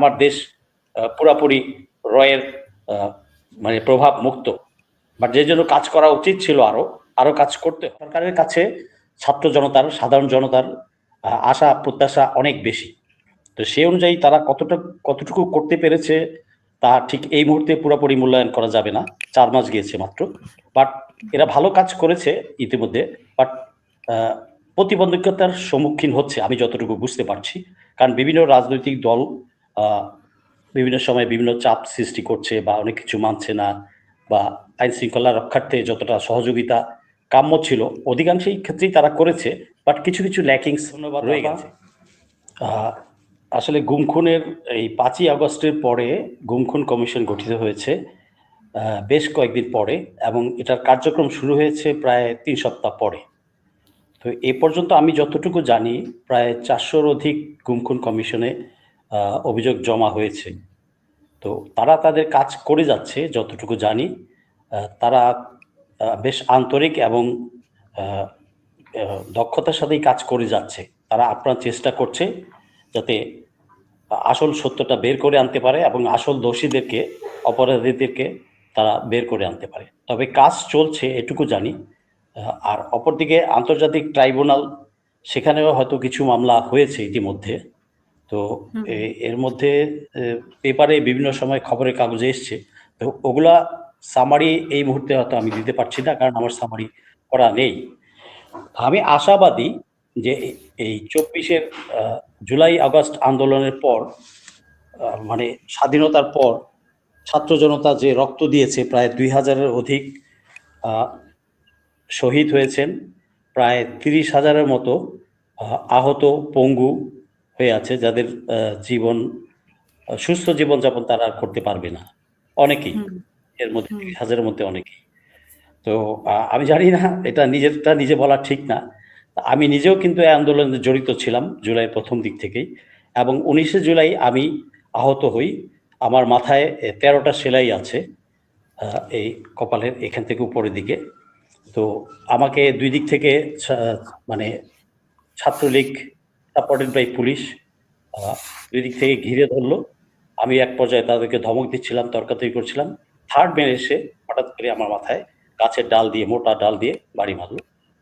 আমার দেশ পুরাপুরি রয়ের মানে প্রভাব মুক্ত। বাট যে জন্য কাজ করা উচিত ছিল আরও আরও কাজ করতে সরকারের কাছে ছাত্র জনতার, সাধারণ জনতার আশা, প্রত্যাশা অনেক বেশি। তো সেই অনুযায়ী তারা কতটা, কতটুকু করতে পেরেছে, তা ঠিক এই মুহূর্তে পুরোপুরি মূল্যায়ন করা যাবে না। চার মাস গিয়েছে মাত্র। বাট এরা ভালো কাজ করেছে ইতিমধ্যে। বাট প্রতিবন্ধকতার সম্মুখীন হচ্ছে, আমি যতটুকু বুঝতে পারছি। কারণ বিভিন্ন রাজনৈতিক দল বিভিন্ন সময় বিভিন্ন চাপ সৃষ্টি করছে বা অনেক কিছু মানছে না বা আইন শৃঙ্খলা রক্ষার্থে যতটা সহযোগিতা কাম্য ছিল অধিকাংশই ক্ষেত্রেই তারা করেছে বাট কিছু কিছু ল্যাকিংস রয়ে গেছে। আসলে গুম খুনের এই পাঁচই আগস্টের পরে গুমখুন কমিশন গঠিত হয়েছে বেশ কয়েকদিন পরে এবং এটার কার্যক্রম শুরু হয়েছে প্রায় তিন সপ্তাহ পরে। তো এ পর্যন্ত আমি যতটুকু জানি প্রায় চারশোর অধিক গুমখুন কমিশনে অভিযোগ জমা হয়েছে। তো তারা তাদের কাজ করে যাচ্ছে, যতটুকু জানি। তারা বেশ আন্তরিক এবং দক্ষতার সাথেই কাজ করে যাচ্ছে। তারা আপনার চেষ্টা করছে যাতে আসল সত্যটা বের করে আনতে পারে এবং আসল দোষীদেরকে, অপরাধীদেরকে তারা বের করে আনতে পারে। তবে কাজ চলছে, এটুকু জানি। আর অপরদিকে আন্তর্জাতিক ট্রাইব্যুনাল, সেখানেও হয়তো কিছু মামলা হয়েছে ইতিমধ্যে। তো এর মধ্যে পেপারে বিভিন্ন সময় খবরের কাগজে এসছে। তো ওগুলা সামারি এই মুহূর্তে হয়তো আমি দিতে পারছি না কারণ আমার সামারি করা নেই। আমি আশাবাদী যে এই- এই চব্বিশের জুলাই আগস্ট আন্দোলনের পর মানে স্বাধীনতার পর ছাত্র জনতা যে রক্ত দিয়েছে প্রায় দুই হাজারের অধিক শহীদ হয়েছেন। প্রায় তিরিশ হাজারের মতো আহত পঙ্গু হয়ে আছে যাদের জীবন সুস্থ জীবনযাপন তারা আর করতে পারবে না। অনেকেই। এর মধ্যে হাজারের মধ্যে অনেকেই। তো আমি জানি না এটা নিজেরটা নিজে বলা ঠিক না। আমি নিজেও কিন্তু এই আন্দোলনে জড়িত ছিলাম জুলাই প্রথম দিক থেকেই। এবং উনিশে জুলাই আমি আহত হই। আমার মাথায় তেরোটা সেলাই আছে এই কপালের এখান থেকে উপরের দিকে। তো আমাকে দুই দিক থেকে মানে ছাত্রলীগ সাপোর্টেড বাই পুলিশ। দুই দিক থেকে ঘিরে ধরলো। আমি এক পর্যায়ে তাদেরকে ধমক দিচ্ছিলাম তর্কাতর্কি করছিলাম। থার্ড মেন এসে হঠাৎ করে আমার মাথায় গাছের ডাল দিয়ে মোটা ডাল দিয়ে বাড়ি মারলো।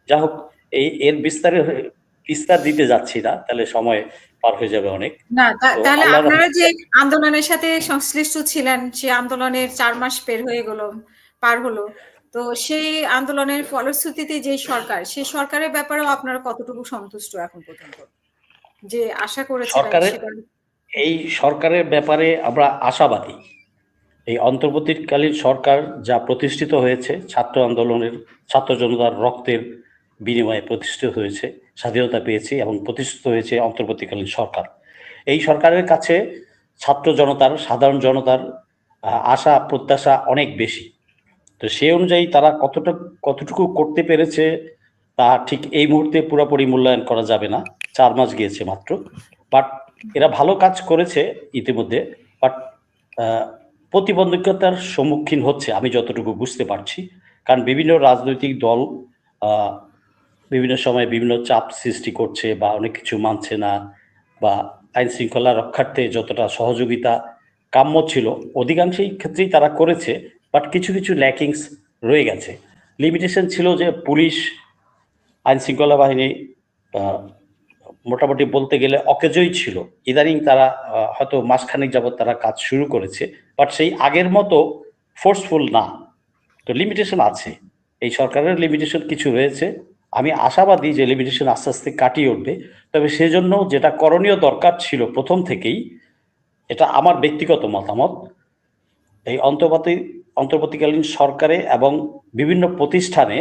যা হোক এই এর বিস্তারে বিস্তার দিতে যাচ্ছি না তাহলে সময় পার হয়ে যাবে অনেক। না তাহলে আপনারা যে আন্দোলনের সাথে সংশ্লিষ্ট ছিলেন সেই আন্দোলনের চার মাস পের হয়ে গেল পার হলো তো সেই আন্দোলনের ফলশ্রুতিতে যে সরকার সেই সরকারের ব্যাপারেও আপনারা কতটুকু সন্তুষ্ট এখন পর্যন্ত? যে আশা করেছিলেন সরকারের- এই সরকারের ব্যাপারে আমরা আশাবাদী। এই অন্তর্বর্তীকালীন সরকার যা প্রতিষ্ঠিত হয়েছে ছাত্র আন্দোলনের ছাত্র জনতার রক্তের বিনিময়ে প্রতিষ্ঠিত হয়েছে স্বাধীনতা পেয়েছে এবং প্রতিষ্ঠিত হয়েছে অন্তর্বর্তীকালীন সরকার। এই সরকারের কাছে ছাত্র জনতার সাধারণ জনতার আশা প্রত্যাশা অনেক বেশি। তো সেই অনুযায়ী তারা কতটা কতটুকু করতে পেরেছে তা ঠিক এই মুহূর্তে পুরোপুরি মূল্যায়ন করা যাবে না। চার মাস গিয়েছে মাত্র। বাট এরা ভালো কাজ করেছে ইতিমধ্যে। বাট প্রতিবন্ধকতার সম্মুখীন হচ্ছে, আমি যতটুকু বুঝতে পারছি। কারণ বিভিন্ন রাজনৈতিক দল বিভিন্ন সময় বিভিন্ন চাপ সৃষ্টি করছে বা অনেক কিছু মানছে না বা আইন শৃঙ্খলা রক্ষার্থে যতটা সহযোগিতা কাম্য ছিল, অধিকাংশই ক্ষেত্রেই তারা করেছে। বাট কিছু কিছু ল্যাকিংস রয়ে গেছে। লিমিটেশন ছিল যে পুলিশ আইন শৃঙ্খলা বাহিনী মোটামুটি বলতে গেলে অকেজই ছিল। ইদানিং তারা হয়তো মাসখানেক যাবত তারা কাজ শুরু করেছে, বাট সেই আগের মতো ফোর্সফুল না। তো লিমিটেশন আছে। এই সরকারের লিমিটেশন কিছু রয়েছে। আমি আশাবাদী যে লিমিটেশন আস্তে আস্তে কাটিয়ে উঠবে। তবে সেজন্য যেটা করণীয় দরকার ছিল প্রথম থেকেই, এটা আমার ব্যক্তিগত মতামত, এই অন্তর্বর্তী, অন্তর্বর্তীকালীন সরকারে এবং বিভিন্ন প্রতিষ্ঠানে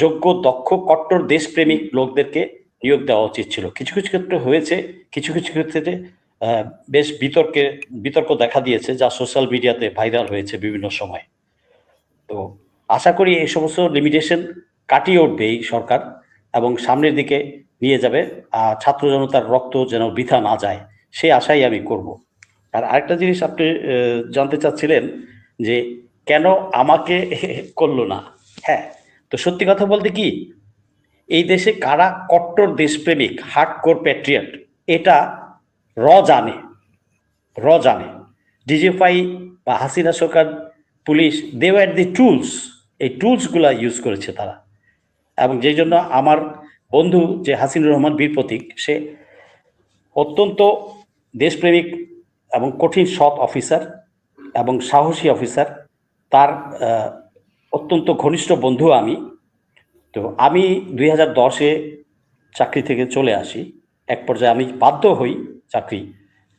যোগ্য, দক্ষ, কট্টর দেশপ্রেমিক লোকদেরকে নিয়োগ দেওয়া উচিত ছিল। কিছু কিছু ক্ষেত্রে হয়েছে, কিছু কিছু ক্ষেত্রে বেশ বিতর্কে, বিতর্ক দেখা দিয়েছে যা সোশ্যাল মিডিয়াতে ভাইরাল হয়েছে বিভিন্ন সময়। তো আশা করি এই সমস্ত লিমিটেশন কাটিয়ে উঠবে এই সরকার এবং সামনের দিকে নিয়ে যাবে ছাত্র জনতার রক্ত যেন বৃথা না যায়, সেই আশাই আমি করব। আর আরেকটা জিনিস আপনি জানতে চাচ্ছিলেন যে কেন আমাকে করল না? হ্যাঁ তো সত্যি কথা বলতে কি, এই দেশে কারা কট্টর দেশপ্রেমিক হার্ড কোর প্যাট্রিয়ট এটা র জানে র জানে। ডিজিএফআই বা হাসিনা সরকার, police they were the tools এই টুলসগুলো ইউজ করেছে তারা। এবং যেই জন্য আমার বন্ধু যে হাসিনুর রহমান বীর প্রতীক, সে অত্যন্ত দেশপ্রেমিক এবং কঠিন সৎ অফিসার এবং সাহসী অফিসার তার অত্যন্ত ঘনিষ্ঠ বন্ধু আমি। তো আমি দুই হাজার দশে চাকরি থেকে চলে আসি। এক পর্যায়ে আমি বাধ্য হই চাকরি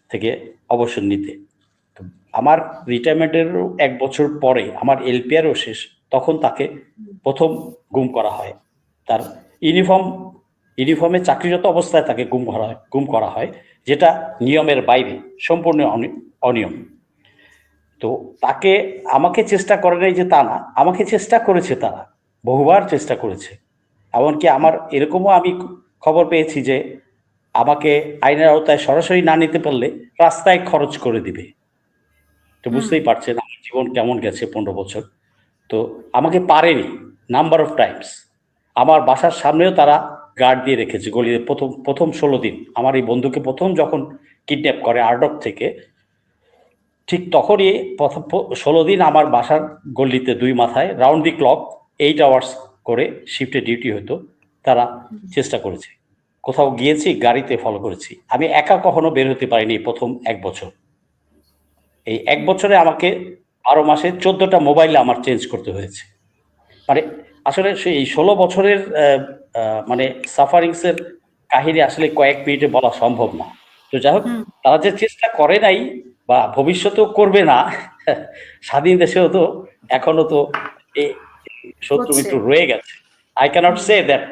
থেকে অবসর নিতে। তো আমার রিটায়ারমেন্টেরও এক বছর পরে, আমার এলপিআরও শেষ, তখন তাকে প্রথম গুম করা হয়। তার ইউনিফর্ম, ইউনিফর্মে চাকরিরত অবস্থায় তাকে গুম করা হয়, গুম করা হয়, যেটা নিয়মের বাইরে, সম্পূর্ণ অনি- অনিয়ম। তো তাকে আমাকে চেষ্টা করে নাই যে তা না আমাকে চেষ্টা করেছে তারা বহুবার চেষ্টা করেছে। এমনকি আমার এরকমও আমি খবর পেয়েছি যে আমাকে আইনের আওতায় সরাসরি না নিতে পারলে রাস্তায় খরচ করে দিবে। তো বুঝতেই পারছেন আমার জীবন কেমন গেছে পনেরো বছর। তো আমাকে পারেনি নাম্বার অফ টাইমস আমার বাসার সামনেও তারা গার্ড দিয়ে রেখেছে গলিতে প্রথম প্রথম ষোলো দিন। আমার এই বন্ধুকে প্রথম যখন কিডন্যাপ করে আর্ডক থেকে ঠিক তখনই প্রথম ষোলো দিন আমার বাসার গল্লিতে দুই মাথায় round the clock eight hours করে শিফটে ডিউটি হতো। তারা চেষ্টা করেছে। কোথাও গিয়েছি গাড়িতে ফলো করেছি। আমি একা কখনো বের হতে পারিনি প্রথম এক বছর। এই এক বছরে আমাকে বারো মাসে চোদ্দটা মোবাইল আমার চেঞ্জ করতে হয়েছে। মানে আসলে সেই ষোলো বছরের মানে সাফারিংসের কাহিনী আসলে কয়েক মিনিটে বলা সম্ভব না। তো যাই হোক তারা যে চেষ্টা করে নাই বা ভবিষ্যতেও করবে না স্বাধীন দেশেও তো এখনও তো এই শত্রু। মিত্র রয়ে গেছে। আই ক্যানট সে দ্যাট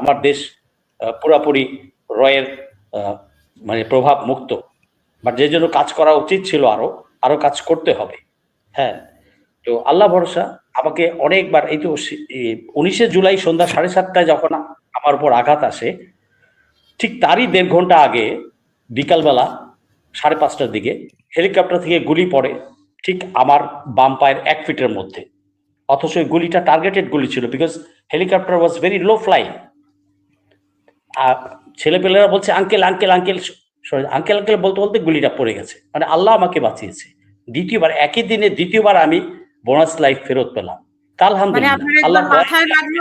আমার দেশ পুরাপুরি রয়ের মানে প্রভাব মুক্ত। বাট যে জন্য কাজ করা উচিত ছিল আরও আরও কাজ করতে হবে। হ্যাঁ তো আল্লাহ ভরসা আমাকে অনেকবার এই তো উনিশে জুলাই সন্ধ্যা সাড়ে সাতটায় যখন আমার উপর আঘাত আসে ঠিক তারই দেড় ঘণ্টা আগে বিকালবেলা সাড়ে পাঁচটার দিকে হেলিকপ্টার থেকে গুলি পড়ে ঠিক আমার বাম পায়ের এক ফিটের মধ্যে। অথচ ওই গুলিটা টার্গেটেড গুলি ছিল because helicopter was very low fly আর ছেলেপেলেরা বলছে uncle uncle uncle uncle uncle বলতে বলতে গুলিটা পড়ে গেছে। মানে আল্লাহ আমাকে বাঁচিয়েছে। দ্বিতীয়বার একই দিনে দ্বিতীয়বার আমি বোনাস লাইফ ফেরত পেলাম। মানে আপনার আলহামদুলিল্লাহ আল্লাহ মাথায় লাগল?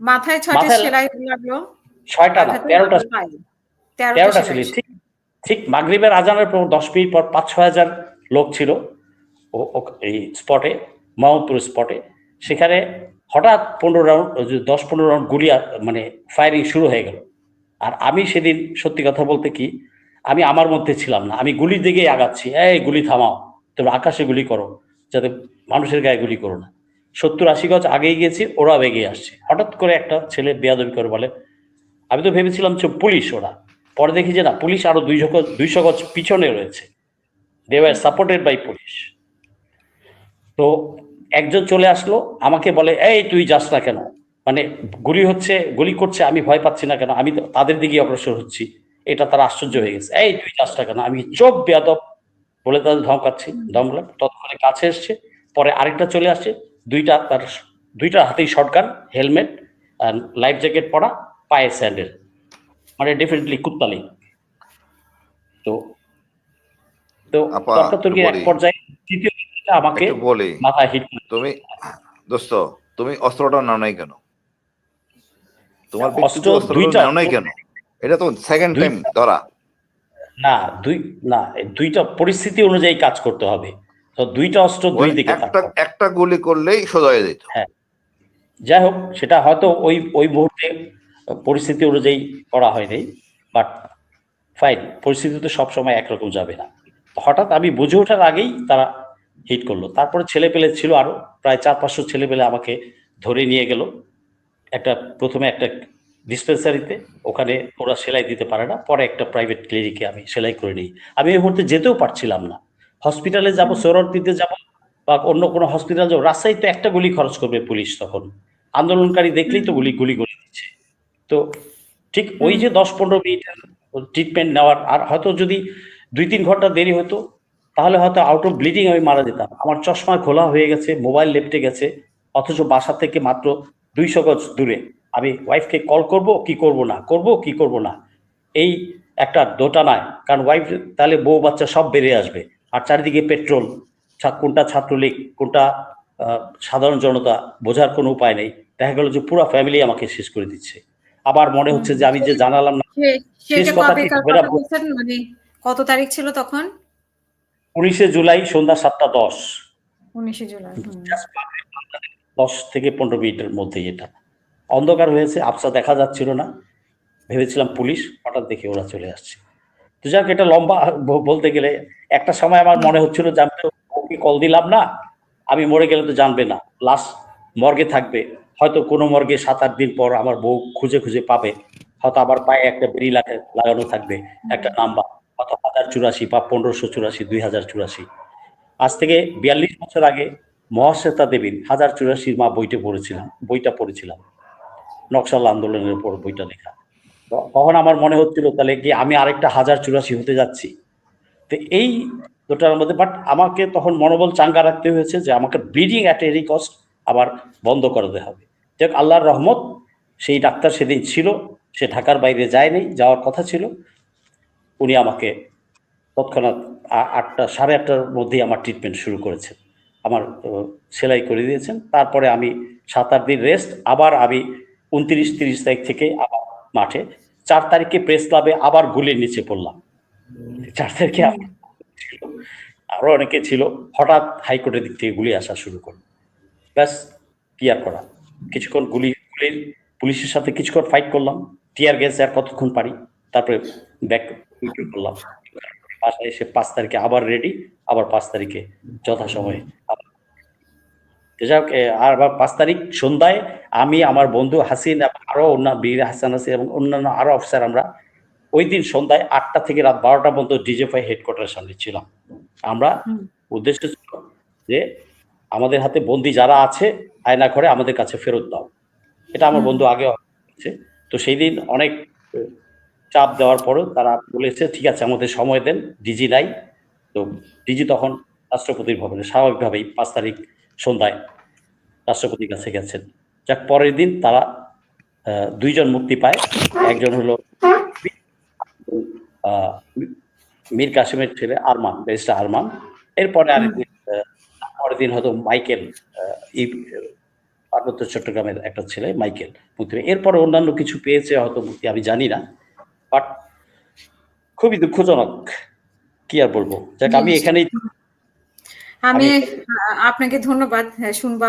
মাথায় ছয়টা মাথায়- সেলাই লাগল? ছয়টা না তেরোটা তেরোটা তেরোটা সেলাই। ছিল। ঠিক ঠিক মাগরিবের আজানের পর দশ মিনিট পর পাঁচ, ছয় হাজার লোক ছিল এই স্পটে মোহাম্মদপুর স্পটে সেখানে হঠাৎ পনেরো রাউন্ড দশ, পনেরো রাউন্ড গুলি মানে ফায়ারিং শুরু হয়ে গেল। আর আমি সেদিন সত্যি কথা বলতে কি, আমি আমার মধ্যে ছিলাম না। আমি গুলির দিকেই আগাচ্ছি। এই গুলি থামাও, তোমরা আকাশে গুলি করো, যাতে মানুষের গায়ে গুলি করো না। সত্তর, আশি গজ আগেই গিয়েছি ওরা এগিয়ে আসছে। হঠাৎ করে একটা ছেলে বেয়াদবি করে বলে, আমি তো ভেবেছিলাম পুলিশ ওরা। পরে দেখি যে না, পুলিশ আরও দুইশো গজ দুইশো গজ পিছনে রয়েছে। They were supported by police তো একজন চলে আসলো, আমাকে বলে, এই তুই যাস না কেন? মানে গুলি হচ্ছে, গুলি করছে, আমি ভয় পাচ্ছি না কেন? আমি তাদের দিকে অগ্রসর হচ্ছি। এটা তারা আশ্চর্য হয়ে গেছে। এই তুই যাস না কেন? আমি চোখ বেয়াদব বলে তাদের ধমকাচ্ছি, ধমকালাম। তৎক্ষণে কাছে এসছে। পরে আরেকটা চলে আসছে দুইটা তার দুইটা হাতেই শটগান হেলমেট লাইফ জ্যাকেট পরা, পায়ে স্যান্ডেল মানে ডেফিনেটলি কুত্তালি। তো তো তর্কাতর্কির এক পর্যায়ে তৃতীয় আমাকে মাথায় হিট তুমি দোস্ত তুমি অস্ত্রটা নাও নাই কেন? তোমার অস্ত্র দুইটা। নাও নাই কেন? এটা তো সেকেন্ড টাইম ধরা। না দুই না দুইটা পরিস্থিতি অনুযায়ী কাজ করতে হবে। তো দুইটা অস্ত্র দুই দিকে একটা একটা গুলি করলেই সোজা হয়ে যেত। হ্যাঁ। যাই হোক সেটা হয়তো ওই ওই মুহূর্তে পরিস্থিতি অনুযায়ী করা হয়নি বাট ফাইন পরিস্থিতি তো সবসময় একরকম যাবে না। হঠাৎ আমি বুঝে ওঠার আগেই তারা হিট করল। তারপরে ছেলে পেলে ছিল আরও, প্রায় চার পাঁচশো ছেলে পেলে আমাকে ধরে নিয়ে গেল। একটা, প্রথমে একটা ডিসপেন্সারিতে ওখানে ওরা সেলাই দিতে পারে না, পরে একটা প্রাইভেট ক্লিনিকে আমি সেলাই করে নিই। আমি এই মুহূর্তে যেতেও পারছিলাম না। হসপিটালে যাব সরর দিতে যাব, বা অন্য কোনো হসপিটাল যাব, রাস্তায় তো একটা গুলি খরচ করবে পুলিশ তখন। আন্দোলনকারী দেখলেই তো গুলি গুলি। তো ঠিক ওই যে দশ পনেরো মিনিটের ট্রিটমেন্ট নেওয়ার আর হয়তো যদি দুই তিন ঘণ্টা দেরি হতো তাহলে হয়তো আউট অফ ব্লিডিং আমি মারা যেতাম। আমার চশমা খোলা হয়ে গেছে মোবাইল লেপটে গেছে অথচ বাসা থেকে মাত্র দুইশো গজ দূরে। আমি ওয়াইফকে কল করব কি করব না করব কি করব না। এই একটা দোটা দোটানায় কারণ ওয়াইফ তাহলে বউ বাচ্চা সব বেরিয়ে আসবে। আর চারিদিকে পেট্রোল ছা- কোনটা ছাত্রলীগ কোনটা সাধারণ জনতা বোঝার কোনো উপায় নেই। দেখা গেল যে পুরো ফ্যামিলি আমাকে শেষ করে দিচ্ছে। আবার মনে হচ্ছে যে আমি যে জানালাম না শেষ মানে কত তারিখ ছিল তখন? উনিশে জুলাই সন্ধ্যা সাতটা দশ। উনিশে জুলাই দশ থেকে পনেরো মিনিটের মধ্যেই এটা। অন্ধকার হয়েছে আফসা দেখা যাচ্ছিল না। ভেবেছিলাম পুলিশ হঠাৎ দেখে ওরা চলে আসছে। তো যাক এটা লম্বা বলতে গেলে একটা সময় আমার মনে হচ্ছিল যে আমি তো কল দিলাম না আমি মরে গেলে তো জানবে না। লাশ মর্গে থাকবে। হয়তো কোনো মর্গে সাত, আট দিন পর আমার বউ খুঁজে খুঁজে পাবে। হয়তো আবার পায়ে একটা বেরি লাগা- লাগানো থাকবে, একটা নাম্বার। হয়তো হাজার চুরাশি বা পনেরোশো চুরাশি, দুই হাজার চুরাশি। আজ থেকে বিয়াল্লিশ বছর আগে মহাশ্বেতা দেবীর হাজার চুরাশির মা বইটা পড়েছিলাম বইটা পড়েছিলাম। নকশাল আন্দোলনের উপর বইটা লেখা। তখন আমার মনে হচ্ছিল তাহলে কি আমি আরেকটা হাজার চুরাশি হতে যাচ্ছি? তো এই দুটার মধ্যে বাট আমাকে তখন মনোবল চাঙ্গা রাখতে হয়েছে যে আমাকে ব্লিডিং অ্যাট এরি কস্ট আবার বন্ধ করাতে হবে। যাক, আল্লাহর রহমত, সেই ডাক্তার সেদিন ছিল, সে ঢাকার বাইরে যায়নি, যাওয়ার কথা ছিল। উনি আমাকে তৎক্ষণাৎ আটটা, সাড়ে আটটার মধ্যেই আমার ট্রিটমেন্ট শুরু করেছেন। আমার সেলাই করে দিয়েছেন। তারপরে আমি সাত আট দিন রেস্ট আবার আমি উনত্রিশ, তিরিশ তারিখ থেকে আবার মাঠে। চার তারিখে প্রেস ক্লাবে আবার গুলির নিচে পড়লাম। চার তারিখে আরও অনেকে ছিল। হঠাৎ হাইকোর্টের দিক থেকে গুলি আসা শুরু করল। ব্যাস, কি আর করা? কিছুক্ষণ গুলি গুলির পুলিশের সাথে কিছুক্ষণ ফাইট করলাম। টিয়ার গ্যাস আর কতক্ষণ পারি তারপরে ব্যাক করলাম। বাসায় এসে পাঁচ তারিখে আবার রেডি আবার পাঁচ তারিখে যথাসময়ে। যাই আর আবার পাঁচ তারিখ সন্ধ্যায় আমি আমার বন্ধু হাসিন এবং আরও অন্য বীর হাসান হাসিন এবং অন্যান্য আরও অফিসার আমরা ওই দিন সন্ধ্যায় আটটা থেকে রাত বারোটা পর্যন্ত ডিজেফাই হেডকোয়ার্টারের সামনে ছিলাম। আমরা উদ্দেশ্য ছিল যে আমাদের হাতে বন্দি যারা আছে আয়না ঘরে আমাদের কাছে ফেরত দাও। এটা আমার বন্ধু আগে হয়েছে। তো সেই দিন অনেক চাপ দেওয়ার পরেও তারা বলেছে ঠিক আছে আমাদের সময় দেন ডিজি নাই। তো ডিজি তখন রাষ্ট্রপতির ভবনে স্বাভাবিকভাবেই পাঁচ তারিখ সন্ধ্যায় রাষ্ট্রপতির কাছে গেছেন। যাক পরের দিন তারা দুইজন মুক্তি পায়। একজন হলো মীর কাসিমের ছেলে আরমান ব্যারিস্টার আরমান। এরপরে আরেকদিন দিন হয়তো মাইকেল পার্বত্য চট্টগ্রামের একটা ছেলে মাইকেল পুত্রে। এরপরে অন্যান্য কিছু পেয়েছে হয়তো মুক্তি আমি জানি না বাট খুবই দুঃখজনক কি আর বলব? যাক আমি এখানেই আমি আপনাকে ধন্যবাদ হ্যাঁ, শুনবা।